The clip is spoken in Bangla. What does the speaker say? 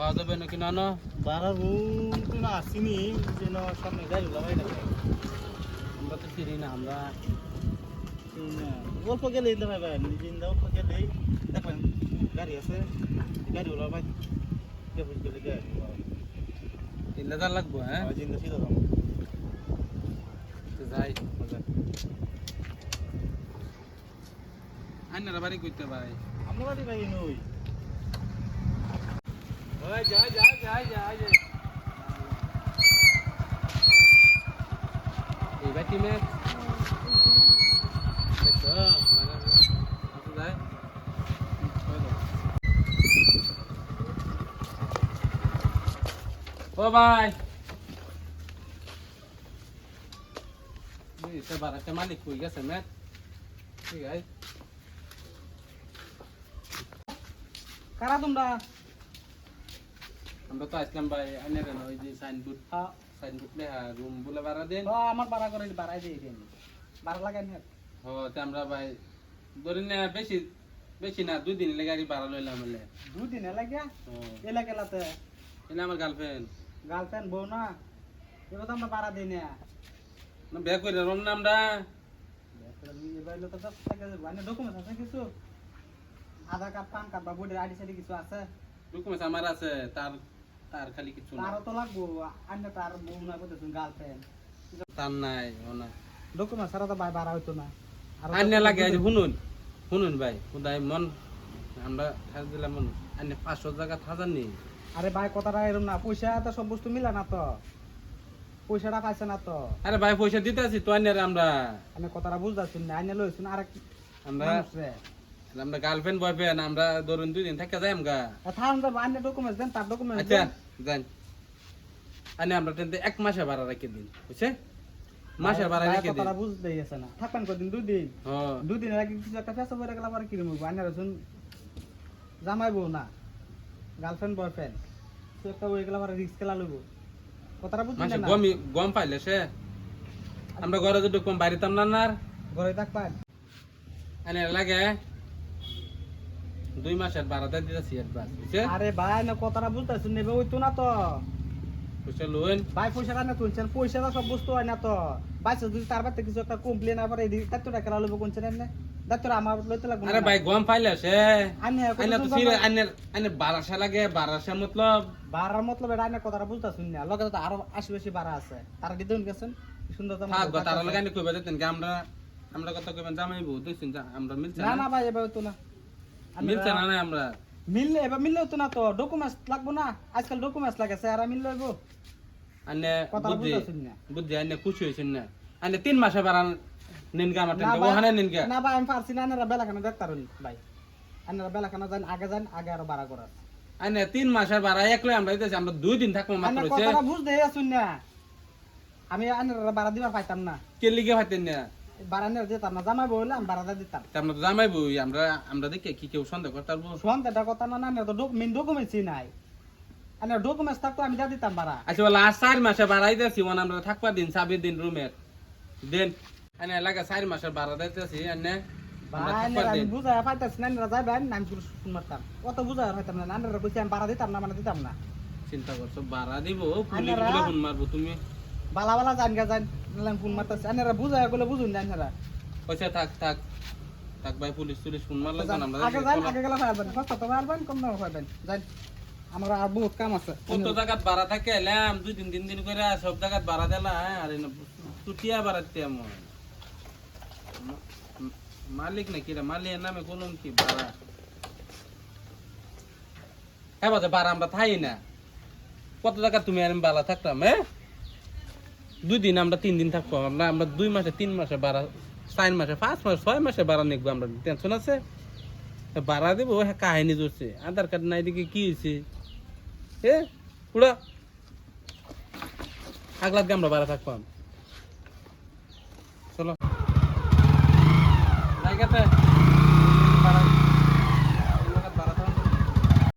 পাওয়া যাবে নাকি না না বারা রুম তো না আসিনি যেন সামনে গাড়ি লাগাই না আমরা তো চিনি না আমরা অল্প গেলেই দেখাই ভাই নিজে অল্প গেলেই। দেখবেন গাড়ি আছে গাড়ি ওলা ভাই দেখুন গেলে গাড়ি তিন হাজার লাগবো হ্যাঁ? জিন্দা সিধা যাই। আইনারা বাড়ি করতে ভাই আমরা বাড়ি ভাই নই ওই যাই যাই যাই যাই যাই এই বাটি মে দেখো মানে আসো যাই ও ভাই এই সে আমরা তো আসলাম ভাই আইনের ওই যে সাইনবোর্ড সাইনবোর্ড লেখা রুম বলে ভাড়া দেন। আমার ভাড়া করে বাড়াই দিয়ে দিন। ভাড়া লাগাই না ও তে আমরা ভাই ধরি না বেশি বেশি না দুই দিন লেগে গাড়ি ভাড়া লইলাম বলে। দুদিন লাগিয়া ও। এলাকাতে এটা আমার গার্লফ্রেন্ড গার্লফ্রেন্ড বউ না? এবার তো আমরা ভাড়া দিই না। না বিয়ে করে রম না আমরা। ডকুমেন্ট আছে। কিছু? আধার কার্ড পান কার্ড বা ভোটার আইডি সাইডি কিছু আছে? ডকুমেন্টস আমার আছে তার তার খালি কিছু না। তারও তো লাগবো আন্য তার বউ না করতেছ গার্লফ্রেন্ড তার নাই ও না ডকুমেন্ট ছাড়া তো ভাই ভাড়া হইতো না। আন্য লাগে আজ শুনুন শুনুন ভাই খুদাই মন আমরা দিলাম মন। আন্য পাঁচশো জায়গা হাজার নেই। আরে ভাই কথাটা এরকম না পয়সা তো সব বস্তু মিলে না তো। পয়সাটা পাইছে না তো। আরে ভাই পয়সা দিতে আছি তো আন্যের আমরা। আমি কথাটা বুঝতেছি না আইনে লইছুন আর আমরা আমরা গার্লফ্রেন্ড বয়ফ্রেন্ড আমরা ধরুন দুই দিন থাকা যাই আমগা। দেন তার ডকুমেন্ট আচ্ছা আনে আমরা টেনতে এক মাসে ভাড়া রেখে দিন বুঝছে? ভাড়া রেখে দিন। না। থাকবেন কদিন? দুই দিন। ও দুই দিনের আগে কিছু একটা ফেসা বইরা গেলে আবার কিরম হইব আইনে রসুন জামাই বউ না গার্লফ্রেন্ড বয়ফ্রেন্ড তো একটা গেলে আবার রিস্ক খেলা লইব। কথাটা বুঝছেন মাসে না? গম গম পাইলে সে। আমরা ঘরে যদি কম বাড়িতাম না না আর। ঘরে থাকবেন। আনে লাগে। দুই মাসের ভাড়া দিয়ে দিতেছি অ্যাডভান্স বুঝছে? আরে ভাই না কথাটা বুঝতেছেন নেবে হইতো না তো। বুঝছে লুন ভাই পয়সাটা না তুলছেন? পয়সাটা সব বস্তু হয় না তো। বাইসে যদি তার বাড়িতে কিছু একটা কমপ্লেন আবার এই দায়িত্বটা খেলা লইব কোনছেন না দায়িত্বটা আমার লইতে লাগবে আরে ভাই গম পাইলে সে। আইনা তো সিরে বারাসা লাগে বারাসা মতলব। বাড়ার মতলব এটা আইনের কথাটা বুঝতেছেন না। লগে তো আরও আশি বেশি বাড়া আছে। তারা কি দিন গেছেন সুন্দর তো গো তারা লাগে কইবা যেতেন কি আমরা আমরা কত কইবেন? জামাই বউ দুই আমরা মিলছে না না? ভাই এবার হইতো না। মিলছে না আমরা? মিললে এবার হতো না তো ডকুমেন্টস লাগবো না আজকাল ডকুমেন্টস লাগে স্যার মিললে হইব। আনে বুদ্ধি বুদ্ধি আনে খুশি হয়েছেন না। আনে তিন মাসে বাড়ান নিনকা আমার না টেনকে ওখানে নিনকা না ভাই আমি পারছি না আনারা বেলাখানা দেখতারুন ভাই। আনারা বেলাখানা যান আগে যান আগে আরও বাড়া করার। আনে তিন মাসের বাড়া একলাই আমরা দিতেছি আমরা দুই দিন থাকব মাত্র হইছে কথাটা বুঝতে আসুন না। আমি আনারা বাড়া দিবার পাইতাম না। কে লিগে পাইতেন না। নিয়ে দিতাম না জামাই বললে আমি বাড়া দিতাম। আমরা তো জামাই বই আমরা আমরা দেখে কি কেউ সন্দেহ করতে পারব? কথা না না তো মেন ডকুমেন্টসই নাই। আনার ডকুমেন্টস থাকতো আমি যা দিতাম বাড়া। আচ্ছা চার মাসে বাড়াই দিয়েছি আমরা থাকবা দিন সাবির দিন রুমের। দিন আনে লাগে চার মাসের বাড়া দিতেছি আমি দিন। বুঝাই পাইতাছি না নাম করে ফোন মারতাম। কত বুঝাই পাইতাম না কইছি আমি বাড়া দিতাম না মানে দিতাম না। চিন্তা করছ বাড়া দিব পুলিশ ফোন মারবো তুমি বালা বালা জান গা জান নালাম ফোন মারতাছি। আনারা বুঝাই বলে বুঝুন না আনারা পয়সা থাক থাক। থাক ভাই পুলিশ তুলিশ ফোন মারলে যান, আমরা আগে যান আগে গেলে পারবেন সস্তা তো পারবেন কম দামে পারবেন যান আমার আর বহুত কাম আছে। কত জায়গাত ভাড়া থাকে? এলাম দুই দিন তিন দিন করে সব জায়গাত ভাড়া দিলা আর চুটিয়া বাড়াতে আমার মালিক নাকি রে মালিকের নামে কলম কি ভাড়া? হ্যাঁ বাজে ভাড়া আমরা থাই না। কত জায়গা তুমি আর ভাড়া থাকতাম হ্যাঁ? দুই দিন আমরা তিন দিন থাকব। আমরা আমরা দুই মাসে তিন মাসে ভাড়া, চার মাসে, পাঁচ মাসে, ছয় মাসে ভাড়া নিকবো আমরা। টেনশন আছে? ভাড়া দেবো হ্যাঁ কাহিনী জুড়ছে আধার কার্ড নাই দিকে কি হয়েছে এ, উড়া। আগলাত আমরা ভাড়া থাকবাম চলো।